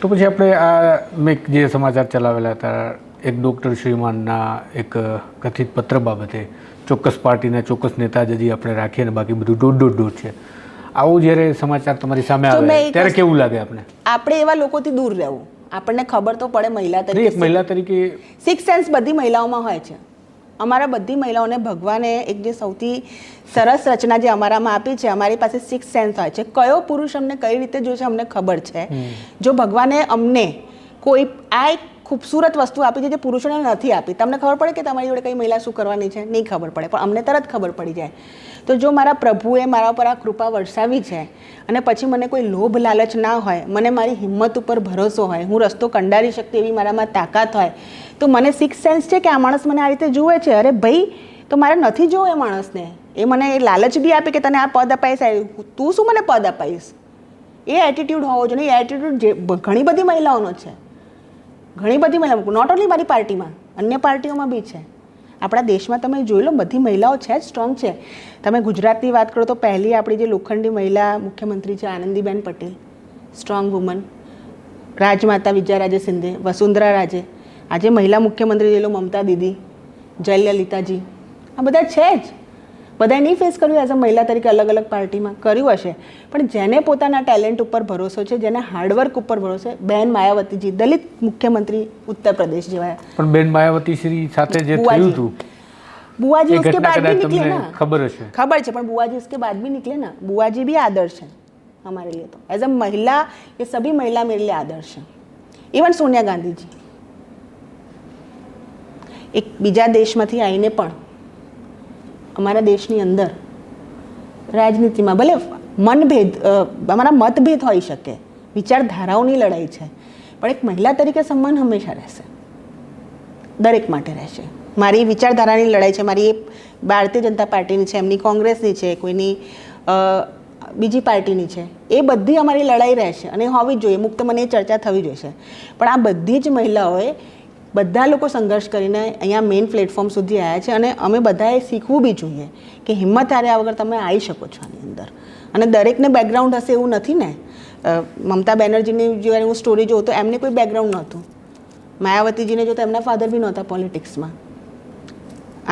તો પછી આપણે આ મેં જે સમાચાર ચલાવેલા હતા એક ડૉક્ટર શ્રીમાનના એક કથિત પત્ર બાબતે ચોક્કસ પાર્ટીના ચોક્કસ નેતા જજી આપણે રાખીએ ને બાકી બધું દોઢ દોઢ દોઢ છે. આવું જ્યારે સમાચાર તમારી સામે આવે ત્યારે કેવું લાગે આપણે આપણે એવા લોકોથી દૂર રહેવું. આપણને ખબર તો પડે મહિલા એક તરીકે મહિલા તરીકે સિક્સ સેન્સ બધી મહિલાઓમાં હોય છે. અમારા બધી મહિલાઓને ભગવાને એક જે સૌથી સરસ રચના જે અમારામાં આપી છે અમારી પાસે સિક્સ સેન્સ હોય છે. કયો પુરુષ અમને કઈ રીતે જોશે અમને ખબર છે? જો ભગવાને અમને કોઈ આ એક ખૂબસૂરત વસ્તુ આપી છે જે પુરુષોને નથી આપી. તમને ખબર પડે કે તમારી જોડે કઈ મહિલા શું કરવાની છે? નહીં ખબર પડે, પણ અમને તરત ખબર પડી જાય. તો જો મારા પ્રભુએ મારા પર આ કૃપા વરસાવી છે અને પછી મને કોઈ લોભ લાલચ ના હોય, મને મારી હિંમત ઉપર ભરોસો હોય, હું રસ્તો કંડારી શકતી એવી મારામાં તાકાત હોય, તો મને સિક્સ સેન્સ છે કે આ માણસ મને આ રીતે જુએ છે? અરે ભાઈ, તો મારે નથી જોવું એ માણસને. એ મને એ લાલચ બી આપે કે તને આ પદ અપાઈશ તું શું મને પદ અપાઈશ? એ એટીટ્યૂડ હોવો જોઈએ. એ એટીટ્યૂડ જે ઘણી બધી મહિલાઓનો છે. ઘણી બધી મહિલાઓ નોટ ઓનલી મારી પાર્ટીમાં, અન્ય પાર્ટીઓમાં બી છે. આપણા દેશમાં તમે જોઈ લો, બધી મહિલાઓ છે સ્ટ્રોંગ છે. તમે ગુજરાતની વાત કરો તો પહેલી આપણી જે લોખંડી મહિલા મુખ્યમંત્રી છે, આનંદીબેન પટેલ સ્ટ્રોંગ વુમન રાજમાતા વિજયારાજે સિંધે, વસુંધરા રાજે. આજે મહિલા મુખ્યમંત્રી જેલો મમતા દીદી, જયલલિતાજી. આ બધા છે જ. બધાએ નહીં ફેસ કર્યું એઝ અ મહિલા તરીકે અલગ અલગ પાર્ટીમાં કર્યું હશે પણ જેને પોતાના ટેલેન્ટ ઉપર ભરોસો છે જેને હાર્ડવર્ક ઉપર ભરોસો છે બેન માયાવતીજી દલિત મુખ્યમંત્રી ઉત્તર પ્રદેશ જેવા પણ બેન માયાવતી શ્રી સાથે જે બુઆજી. થયું હતું बुआ जी એ उसके ઘટના बाद भी કદાચ निकले તમને ना ખબર હશે खबर है पर बुआ जी उसके बाद भी निकले ना बुआ जी भी आदर्श है हमारे लिए तो एज अ महिला ये सभी महिला मेरे लिए आदर्श है इवन सोनिया गांधी जी એક બીજા દેશમાંથી આવીને પણ અમારા દેશની અંદર રાજનીતિમાં ભલે મનભેદ અમારા મતભેદ હોઈ શકે, વિચારધારાઓની લડાઈ છે, પણ એક મહિલા તરીકે સન્માન હંમેશા રહેશે. દરેક માટે રહેશે. મારી વિચારધારાની લડાઈ છે, મારી એ ભારતીય જનતા પાર્ટીની છે, એમની કોંગ્રેસની છે, કોઈની બીજી પાર્ટીની છે, એ બધી અમારી લડાઈ રહેશે અને હોવી જ જોઈએ. મુક્ત મને એ ચર્ચા થવી જોઈશે પણ આ બધી જ મહિલાઓએ બધા લોકો સંઘર્ષ કરીને અહીંયા મેઇન પ્લેટફોર્મ સુધી આવ્યા છે અને અમે બધાએ શીખવું બી જોઈએ કે હિંમત હાર્યા વગર તમે આવી શકો છો આની અંદર. અને દરેકને બેકગ્રાઉન્ડ હશે એવું નથી ને? મમતા બેનર્જીની જ્યારે હું સ્ટોરી જોઉં તો એમને કોઈ બેકગ્રાઉન્ડ નહોતું. માયાવતીજીને જો તો એમના ફાધર બી નહોતા પોલિટિક્સમાં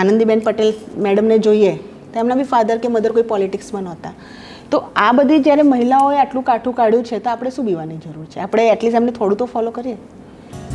આનંદીબેન પટેલ મેડમને જોઈએ તો એમના બી ફાધર કે મધર કોઈ પોલિટિક્સમાં નહોતા. તો આ બધી જ્યારે મહિલાઓએ આટલું કાઠું કાઢ્યું છે તો આપણે શું બીવાની જરૂર છે? આપણે એટલીસ્ટ એમને થોડું તો ફોલો કરીએ.